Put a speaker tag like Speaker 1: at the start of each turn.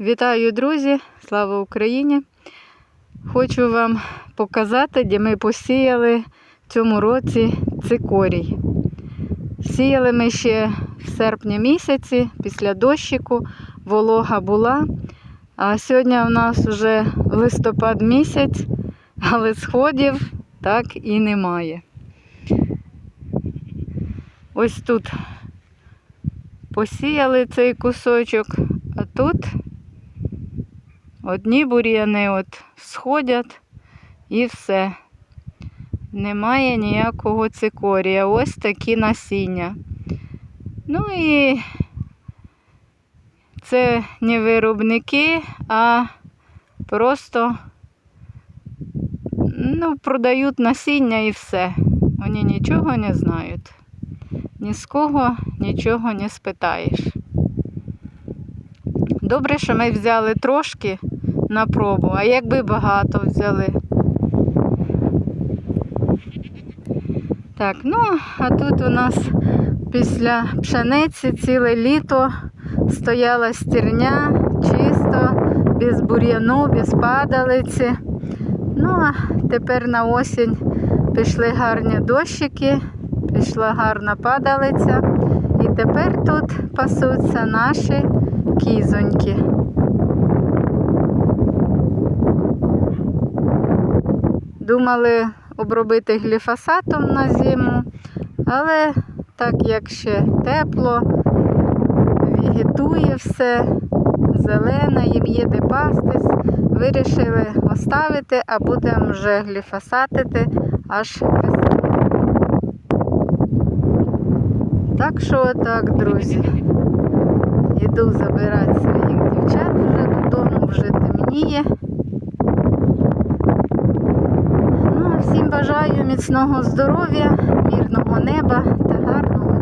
Speaker 1: Вітаю, друзі! Слава Україні! Хочу вам показати, де ми посіяли в цьому році цикорій. Сіяли ми ще в серпні місяці, після дощику, волога була. А сьогодні у нас вже листопад місяць, але сходів так і немає. Ось тут посіяли цей кусочок, а тут одні бур'яни от сходять і все. Немає ніякого цикорія. Ось такі насіння. Ну і це не виробники, а просто ну, продають насіння і все. Вони нічого не знають. Ні з кого нічого не спитаєш. Добре, що ми взяли трошки на пробу, а якби багато взяли. Так, ну, а тут у нас після пшениці ціле літо стояла стерня, чисто, без бур'яну, без падалиці. Ну, а тепер на осінь пішли гарні дощики, пішла гарна падалиця. І тепер тут пасуться наші кізоньки. Думали обробити гліфосатом на зиму, але так як ще тепло, вегетує все, зелене, їм є де пастись, вирішили оставити, а будемо вже гліфосатити аж весною. Так що так, друзі. Йду забирати своїх дівчат вже додому, вже темніє. Ну, а всім бажаю міцного здоров'я, мирного неба та гарного